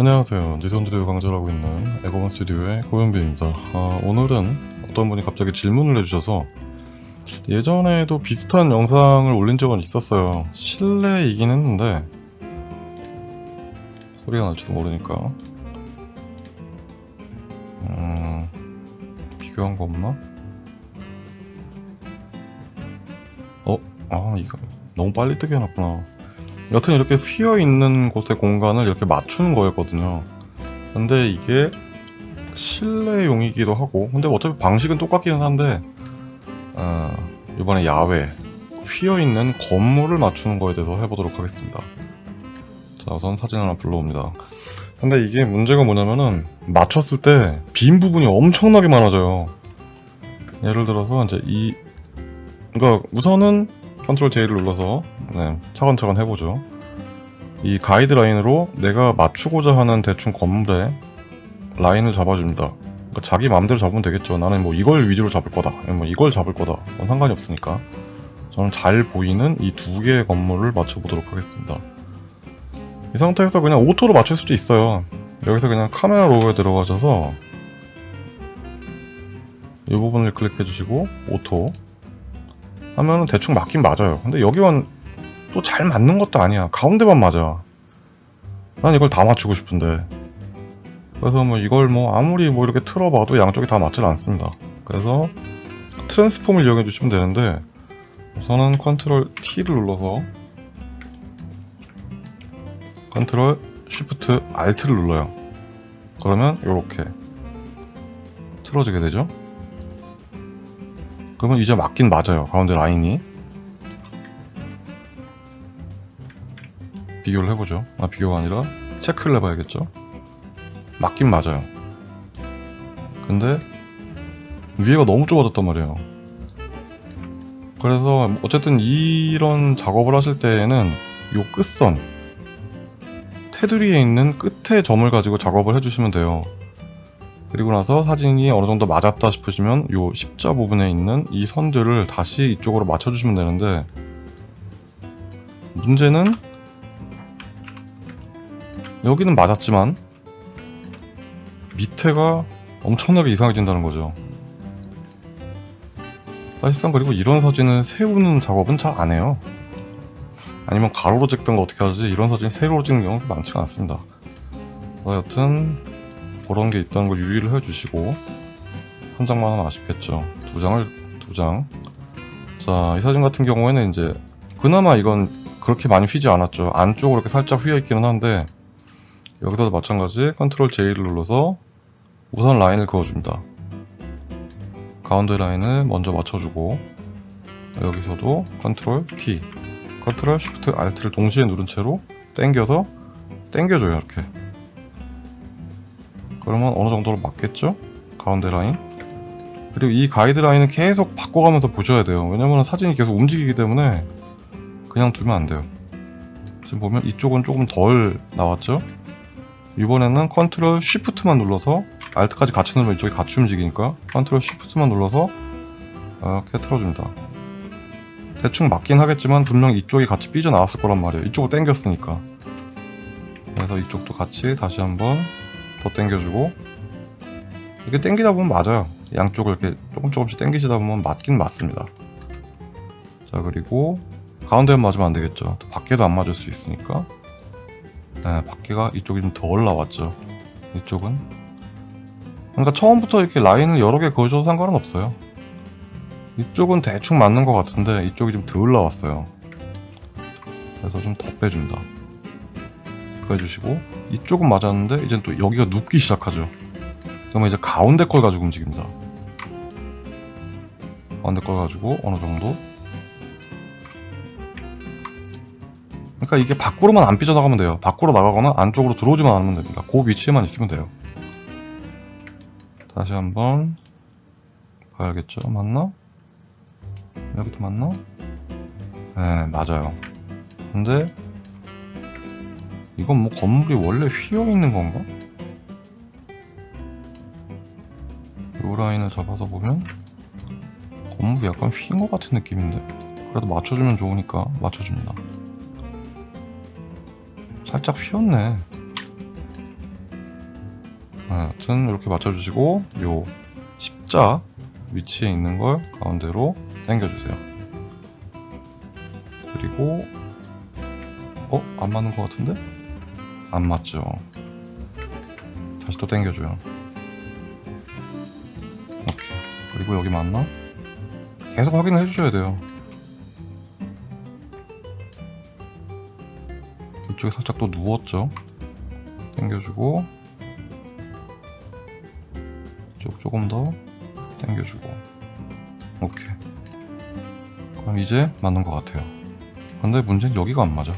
안녕하세요. 니선드디오 강좌하고 있는 에고원 스튜디오의 고현빈입니다. 아, 오늘은 어떤 분이 갑자기 질문을 해주셔서 예전에도 비슷한 영상을 올린 적은 있었어요. 실내이긴 했는데 소리가 날지도 모르니까 음, 비교한 거 없나? 어? 아 이거 너무 빨리 뜨게 해놨구나. 여튼 이렇게 휘어 있는 곳의 공간을 이렇게 맞추는 거였거든요. 근데 이게 실내용이기도 하고, 근데 어차피 방식은 똑같기는 한데, 어, 이번에 야외 휘어 있는 건물을 맞추는 거에 대해서 해보도록 하겠습니다. 자, 우선 사진 하나 불러옵니다. 근데 이게 문제가 뭐냐면은 맞췄을 때 빈 부분이 엄청나게 많아져요. 예를 들어서 이제 이, 그러니까 우선은 컨트롤 J를 눌러서 네, 차근차근 해보죠. 이 가이드라인으로 내가 맞추고자 하는 대충 건물에 라인을 잡아줍니다. 그러니까 자기 마음대로 잡으면 되겠죠. 나는 뭐 이걸 위주로 잡을 거다. 뭐 이걸 잡을 거다. 그건 상관이 없으니까. 저는 잘 보이는 이 두 개의 건물을 맞춰보도록 하겠습니다. 이 상태에서 그냥 오토로 맞출 수도 있어요. 여기서 그냥 카메라 로우에 들어가셔서 이 부분을 클릭해 주시고 오토 하면은 대충 맞긴 맞아요. 근데 여기만 또 잘 맞는 것도 아니야. 가운데만 맞아. 난 이걸 다 맞추고 싶은데. 그래서 뭐 이걸 뭐 아무리 뭐 이렇게 틀어봐도 양쪽이 다 맞질 않습니다. 그래서 트랜스폼을 이용해 주시면 되는데 우선은 컨트롤 T를 눌러서 컨트롤 쉬프트 Alt를 눌러요. 그러면 이렇게 틀어지게 되죠. 그러면 이제 맞긴 맞아요. 가운데 라인이. 비교를 해보죠. 아, 비교가 아니라 체크를 해봐야겠죠. 맞긴 맞아요. 근데 위에가 너무 좁아졌단 말이에요. 그래서 어쨌든 이런 작업을 하실 때에는 요 끝선 테두리에 있는 끝에 점을 가지고 작업을 해주시면 돼요. 그리고 나서 사진이 어느 정도 맞았다 싶으시면 요 십자 부분에 있는 이 선들을 다시 이쪽으로 맞춰주시면 되는데 문제는 여기는 맞았지만 밑에가 엄청나게 이상해진다는 거죠. 사실상 그리고 이런 사진은 세우는 작업은 잘 안 해요. 아니면 가로로 찍던가 어떻게 하지 이런 사진 세로로 찍는 경우가 많지가 않습니다. 어, 여튼 그런 게 있다는 걸 유의를 해주시고 한 장만 하면 아쉽겠죠. 두 장을 두 장. 자, 이 사진 같은 경우에는 이제 그나마 이건 그렇게 많이 휘지 않았죠. 안쪽으로 이렇게 살짝 휘어 있기는 한데 여기서도 마찬가지 컨트롤 J를 눌러서 우선 라인을 그어줍니다. 가운데 라인을 먼저 맞춰주고 여기서도 컨트롤 T, 컨트롤 Shift Alt를 동시에 누른 채로 당겨서 당겨줘요 이렇게. 그러면 어느 정도로 맞겠죠? 가운데 라인. 그리고 이 가이드라인은 계속 바꿔가면서 보셔야 돼요. 왜냐면 사진이 계속 움직이기 때문에 그냥 두면 안 돼요. 지금 보면 이쪽은 조금 덜 나왔죠? 이번에는 컨트롤 쉬프트만 눌러서 알트까지 같이 누르면 이쪽이 같이 움직이니까 컨트롤 쉬프트만 눌러서 이렇게 틀어줍니다. 대충 맞긴 하겠지만 분명 이쪽이 같이 삐져나왔을 거란 말이에요. 이쪽을 당겼으니까. 그래서 이쪽도 같이 다시 한번 더 당겨주고 이렇게 당기다 보면 맞아요. 양쪽을 이렇게 조금 조금씩 당기시다 보면 맞긴 맞습니다. 자 그리고 가운데만 맞으면 안 되겠죠. 또 밖에도 안 맞을 수 있으니까 네, 밖에가 이쪽이 좀덜 나왔죠. 이쪽은. 그러니까 처음부터 이렇게 라인을 여러 개 그어줘도 상관은 없어요. 이쪽은 대충 맞는 것 같은데 이쪽이 좀덜 나왔어요. 그래서 좀 더 빼준다. 빼주시고 이쪽은 맞았는데 이제 또 여기가 눕기 시작하죠. 그러면 이제 가운데 걸 가지고 움직입니다. 가운데 걸 가지고 어느 정도 그러니까 이게 밖으로만 안 삐져나가면 돼요. 밖으로 나가거나 안쪽으로 들어오지만 않으면 됩니다. 그 위치에만 있으면 돼요. 다시 한번 봐야겠죠? 맞나? 여기도 맞나? 네, 맞아요. 근데 이건 뭐 건물이 원래 휘어 있는 건가? 요 라인을 잡아서 보면 건물이 약간 휜것 같은 느낌인데 그래도 맞춰주면 좋으니까 맞춰줍니다. 살짝 휘었네. 하여튼 이렇게 맞춰주시고 요 십자 위치에 있는 걸 가운데로 당겨주세요. 그리고 어? 안 맞는 것 같은데? 안 맞죠. 다시 또 당겨줘요. 오케이. 그리고 여기 맞나? 계속 확인을 해주셔야 돼요. 이쪽에 살짝 또 누웠죠. 당겨주고 이쪽 조금 더 당겨주고 오케이. 그럼 이제 맞는 것 같아요. 근데 문제는 여기가 안 맞아.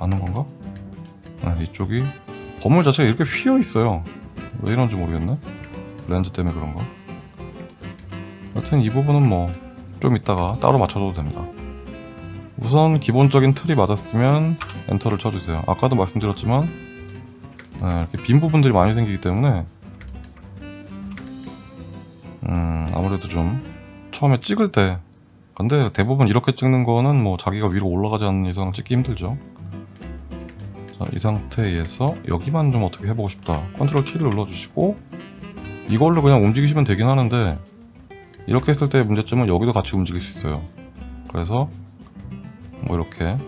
맞는 건가? 네, 이쪽이 건물 자체가 이렇게 휘어 있어요. 왜 이런지 모르겠네. 렌즈 때문에 그런가? 여튼 이 부분은 뭐 좀 이따가 따로 맞춰줘도 됩니다. 우선 기본적인 틀이 맞았으면 엔터를 쳐주세요. 아까도 말씀드렸지만 네, 이렇게 빈 부분들이 많이 생기기 때문에 음 아무래도 좀 처음에 찍을 때 근데 대부분 이렇게 찍는 거는 뭐 자기가 위로 올라가지 않는 이상 찍기 힘들죠. 자, 이 상태에서 여기만 좀 어떻게 해보고 싶다. 컨트롤 T를 눌러주시고 이걸로 그냥 움직이시면 되긴 하는데 이렇게 했을 때 문제점은 여기도 같이 움직일 수 있어요. 그래서 뭐 이렇게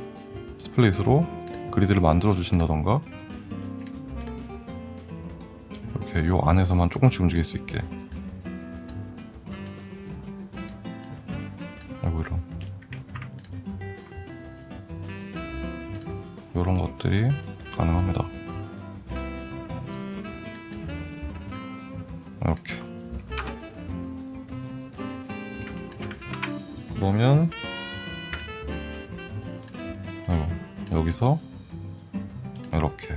스플릿으로 그리드를 만들어 주신다던가? 이렇게 요 안에서만 조금씩 움직일 수 있게. 아이고 이런. 요런 것들이 가능합니다. 이렇게. 그러면 여기서 이렇게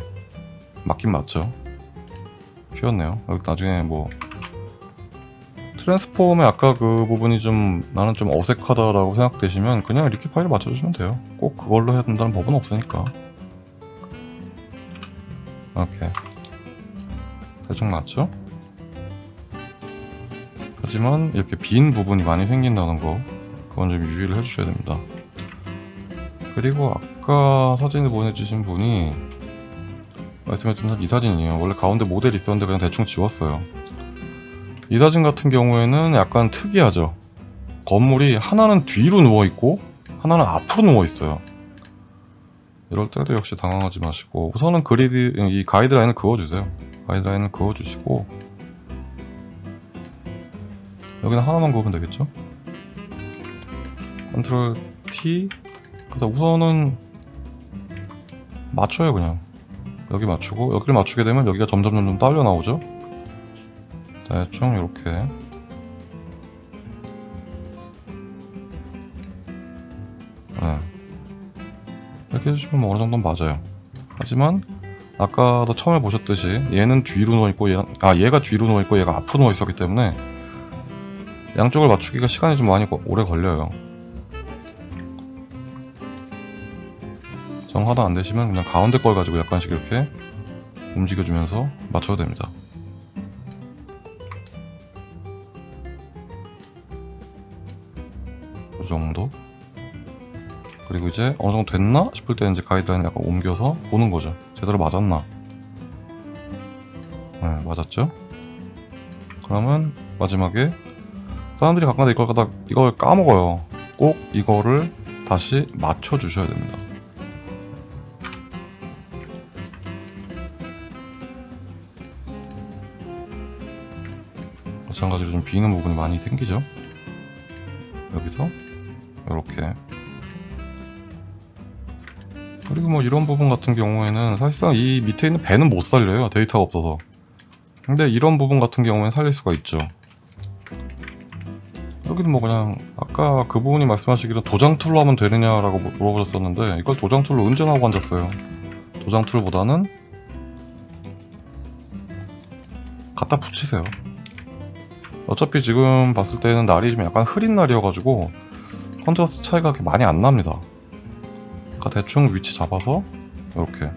맞긴 맞죠? 휘었네요. 여기 나중에 뭐 트랜스폼의 아까 그 부분이 좀 나는 좀 어색하다라고 생각되시면 그냥 이렇게 파일을 맞춰주시면 돼요. 꼭 그걸로 해야 된다는 법은 없으니까. 이렇게 대충 맞죠? 하지만 이렇게 빈 부분이 많이 생긴다는 거 그건 좀 유의를 해주셔야 됩니다. 그리고 아까 사진을 보내주신 분이 말씀해준 이 사진이에요. 원래 가운데 모델이 있었는데 그냥 대충 지웠어요. 이 사진 같은 경우에는 약간 특이하죠. 건물이 하나는 뒤로 누워 있고 하나는 앞으로 누워 있어요. 이럴 때도 역시 당황하지 마시고 우선은 그리드 이 가이드라인을 그어주세요. 가이드라인을 그어주시고 여기는 하나만 그으면 되겠죠? 컨트롤 T 그래서 우선은 맞춰요 그냥. 여기 맞추고 여기를 맞추게 되면 여기가 점점 점점 딸려 나오죠? 대충 이렇게. 네. 이렇게 해주시면 뭐 어느 정도는 맞아요. 하지만 아까도 처음에 보셨듯이 얘는 뒤로 누워있고 얘, 아 얘가 뒤로 누워있고 얘가 앞으로 누워있었기 때문에 양쪽을 맞추기가 시간이 좀 많이 거- 오래 걸려요 정하다 안 되시면 그냥 가운데 걸 가지고 약간씩 이렇게 움직여주면서 맞춰도 됩니다. 이 정도. 그리고 이제 어느 정도 됐나 싶을 때 이제 가이드라인 약간 옮겨서 보는 거죠. 제대로 맞았나? 네, 맞았죠? 그러면 마지막에 사람들이 가끔가다 이걸 이걸 까먹어요. 꼭 이거를 다시 맞춰 주셔야 됩니다. 마찬가지로 좀 비는 부분이 많이 생기죠. 여기서 이렇게. 그리고 뭐 이런 부분 같은 경우에는 사실상 이 밑에 있는 배는 못 살려요 데이터가 없어서. 근데 이런 부분 같은 경우에는 살릴 수가 있죠. 여기는 뭐 그냥 아까 그 부분이 말씀하시기로 도장 툴로 하면 되느냐라고 물어보셨었는데 이걸 도장 툴로 운전하고 앉았어요. 도장 툴보다는 갖다 붙이세요 어차피 지금 봤을 때는 날이 좀 약간 흐린 날이어가지고 컨트라스트 차이가 그렇게 많이 안 납니다. 그러니까 대충 위치 잡아서 이렇게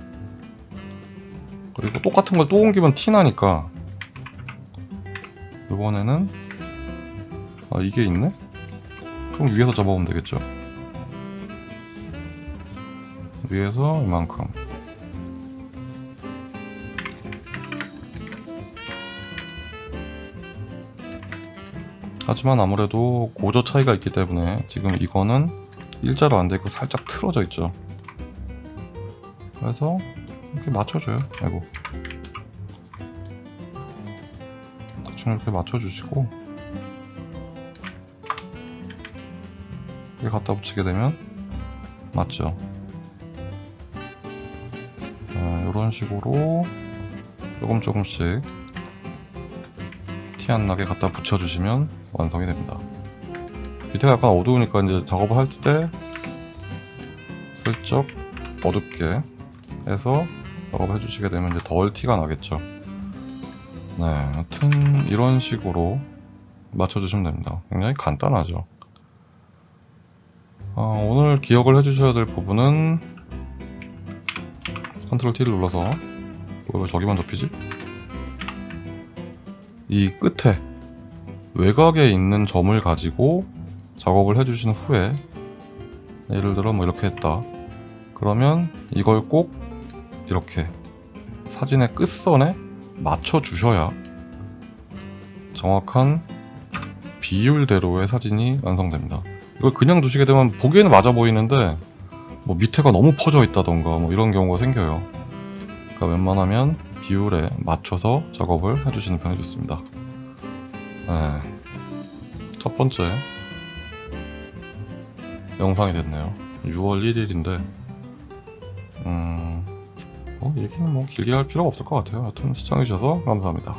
그리고 똑같은 걸 또 옮기면 티 나니까 이번에는 아 이게 있네? 그럼 위에서 잡아보면 되겠죠. 위에서 이만큼 하지만 아무래도 고저 차이가 있기 때문에 지금 이거는 일자로 안 되고 살짝 틀어져 있죠. 그래서 이렇게 맞춰줘요. 아이고. 대충 이렇게 맞춰주시고 이렇게 갖다 붙이게 되면 맞죠. 이런 식으로 조금 조금씩 티 안 나게 갖다 붙여주시면 완성이 됩니다. 밑에가 약간 어두우니까 이제 작업을 할 때 슬쩍 어둡게 해서 작업을 해주시게 되면 이제 덜 티가 나겠죠. 네, 여튼 이런 식으로 맞춰주시면 됩니다. 굉장히 간단하죠. 어, 오늘 기억을 해주셔야 될 부분은 컨트롤 T를 눌러서 왜 저기만 접히지? 이 끝에 외곽에 있는 점을 가지고 작업을 해주신 후에 예를 들어 뭐 이렇게 했다. 그러면 이걸 꼭 이렇게 사진의 끝선에 맞춰 주셔야 정확한 비율대로의 사진이 완성됩니다. 이걸 그냥 두시게 되면 보기에는 맞아 보이는데 뭐 밑에가 너무 퍼져 있다던가 뭐 이런 경우가 생겨요. 그러니까 웬만하면 비율에 맞춰서 작업을 해주시는 편이 좋습니다. 네. 첫 번째 영상이 됐네요. 6월 1일인데, 음, 뭐 얘기는 뭐 길게 할 필요가 없을 것 같아요. 여튼 시청해주셔서 감사합니다.